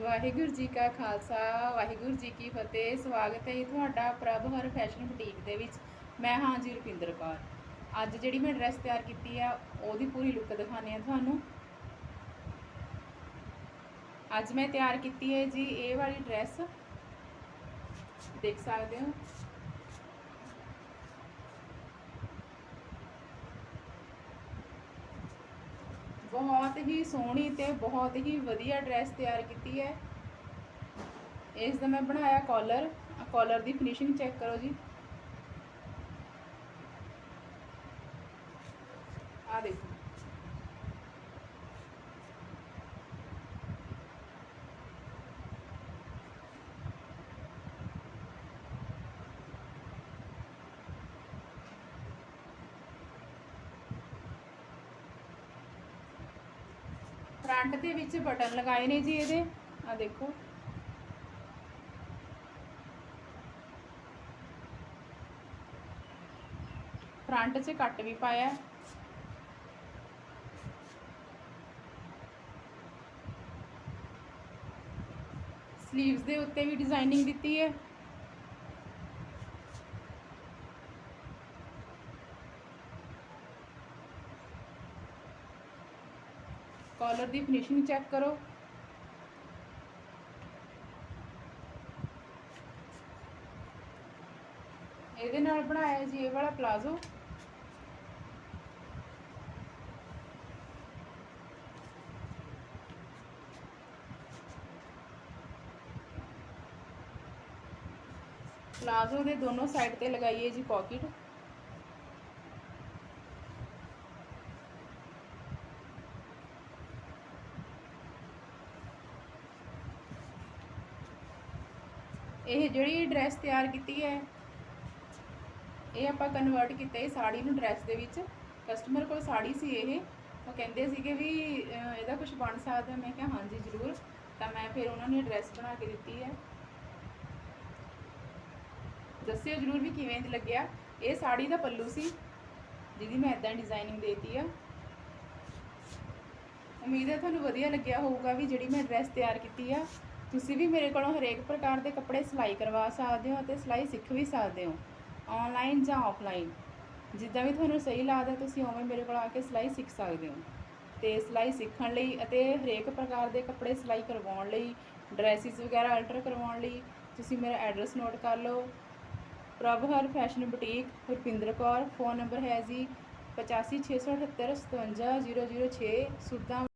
ਵਾਹਿਗੁਰੂ ਜੀ ਕਾ ਖਾਲਸਾ, ਵਾਹਿਗੁਰੂ ਜੀ ਕੀ ਫਤਿਹ। ਸਵਾਗਤ ਹੈ ਜੀ ਤੁਹਾਡਾ ਪ੍ਰਭ ਹਰ ਫੈਸ਼ਨ ਬੁਟੀਕ ਦੇ ਵਿੱਚ। ਮੈਂ ਹਾਂ ਜੀ ਰੁਪਿੰਦਰ ਕੌਰ। ਅੱਜ ਜਿਹੜੀ ਮੈਂ ਡਰੈਸ ਤਿਆਰ ਕੀਤੀ ਆ, ਉਹਦੀ ਪੂਰੀ ਲੁੱਕ ਦਿਖਾਣੇ ਆ ਤੁਹਾਨੂੰ। ਅੱਜ ਮੈਂ ਤਿਆਰ ਕੀਤੀ ਹੈ ਜੀ ਇਹ ਵਾਲੀ ਡਰੈਸ। ਦੇਖ ਸਕਦੇ ਹੋ। ਬਹੁਤ ਹੀ ਸੋਹਣੀ ਤੇ ਬਹੁਤ ਹੀ ਵਧੀਆ ਡਰੈਸ ਤਿਆਰ ਕੀਤੀ ਹੈ। ਇਸ ਦਾ ਮੈਂ ਬਣਾਇਆ ਕਾਲਰ ਕਾਲਰ ਦੀ ਫਿਨਿਸ਼ਿੰਗ ਚੈੱਕ ਕਰੋ ਜੀ। ਆ ਦੇਖੋ। ਫਰੰਟ ਦੇ ਵਿੱਚ ਬਟਨ ਲਗਾਏ ਨੇ ਜੀ ਇਹਦੇ। ਆ ਦੇਖੋ। ਫਰੰਟ 'ਚ ਕੱਟ ਵੀ ਪਾਇਆ। ਸਲੀਵਸ ਦੇ ਉੱਤੇ ਵੀ ਡਿਜ਼ਾਈਨਿੰਗ ਦਿੱਤੀ ਹੈ। ਕਾਲਰ ਦੀ ਫਿਨਿਸ਼ਿੰਗ ਚੈੱਕ ਕਰੋ। ਇਹਦੇ ਨਾਲ ਬਣਾਇਆ ਜੀ ਇਹ ਵਾਲਾ ਪਲਾਜ਼ੋ। ਪਲਾਜ਼ੋ ਦੇ ਦੋਨੋਂ ਸਾਈਡ ਤੇ ਲਗਾਈਏ ਜੀ ਪਾਕਟ ਇਹ ਜਿਹੜੀ ਡਰੈਸ ਤਿਆਰ ਕੀਤੀ ਹੈ, ਇਹ ਆਪਾਂ ਕਨਵਰਟ ਕੀਤਾ ਇਹ ਸਾੜੀ ਨੂੰ ਡਰੈਸ ਦੇ ਵਿੱਚ। ਕਸਟਮਰ ਕੋਲ ਸਾੜੀ ਸੀ ਇਹ। ਉਹ ਕਹਿੰਦੇ ਸੀਗੇ ਵੀ ਇਹਦਾ ਕੁਝ ਬਣ ਸਕਦਾ। ਮੈਂ ਕਿਹਾ, ਹਾਂਜੀ, ਜ਼ਰੂਰ। ਤਾਂ ਮੈਂ ਫਿਰ ਉਹਨਾਂ ਨੇ ਡਰੈਸ ਬਣਾ ਕੇ ਦਿੱਤੀ ਹੈ। ਦੱਸਿਓ ਜ਼ਰੂਰ ਵੀ ਕਿਵੇਂ ਦੀ ਲੱਗਿਆ। ਇਹ ਸਾੜੀ ਦਾ ਪੱਲੂ ਸੀ, ਜਿਹਦੀ ਮੈਂ ਇਦਾਂ ਡਿਜ਼ਾਈਨਿੰਗ ਦੇਤੀ ਆ। ਉਮੀਦ ਹੈ ਤੁਹਾਨੂੰ ਵਧੀਆ ਲੱਗਿਆ ਹੋਊਗਾ ਵੀ ਜਿਹੜੀ ਮੈਂ ਡਰੈਸ ਤਿਆਰ ਕੀਤੀ ਆ ਤੁਸੀਂ ਵੀ ਮੇਰੇ ਕੋਲੋਂ ਹਰੇਕ ਪ੍ਰਕਾਰ ਦੇ ਕੱਪੜੇ ਸਿਲਾਈ ਕਰਵਾ ਸਕਦੇ ਹੋ ਅਤੇ ਸਿਲਾਈ ਸਿੱਖ ਵੀ ਸਕਦੇ ਹੋ ਆਨਲਾਈਨ ਜਾਂ ਆਫਲਾਈਨ ਜਿੱਦਾਂ ਵੀ ਤੁਹਾਨੂੰ ਸਹੀ ਲੱਗਦਾ ਤੁਸੀਂ ਉਵੇਂ ਮੇਰੇ ਕੋਲ ਆ ਕੇ ਸਿਲਾਈ ਸਿੱਖ ਸਕਦੇ ਹੋ। ਤੇ ਸਿਲਾਈ ਸਿੱਖਣ ਲਈ ਅਤੇ ਹਰੇਕ ਪ੍ਰਕਾਰ ਦੇ ਕੱਪੜੇ ਸਿਲਾਈ ਕਰਵਾਉਣ ਲਈ ਡਰੈਸਿਸ ਵਗੈਰਾ ਅਲਟਰ ਕਰਵਾਉਣ ਲਈ, ਤੁਸੀਂ ਮੇਰਾ ਐਡਰੈਸ ਨੋਟ ਕਰ ਲਓ। ਪ੍ਰਭਹਰ fashion boutique Rupinder Kaur phone number ਹੈ ਜੀ 8568757006 ਸੁਰਦਾ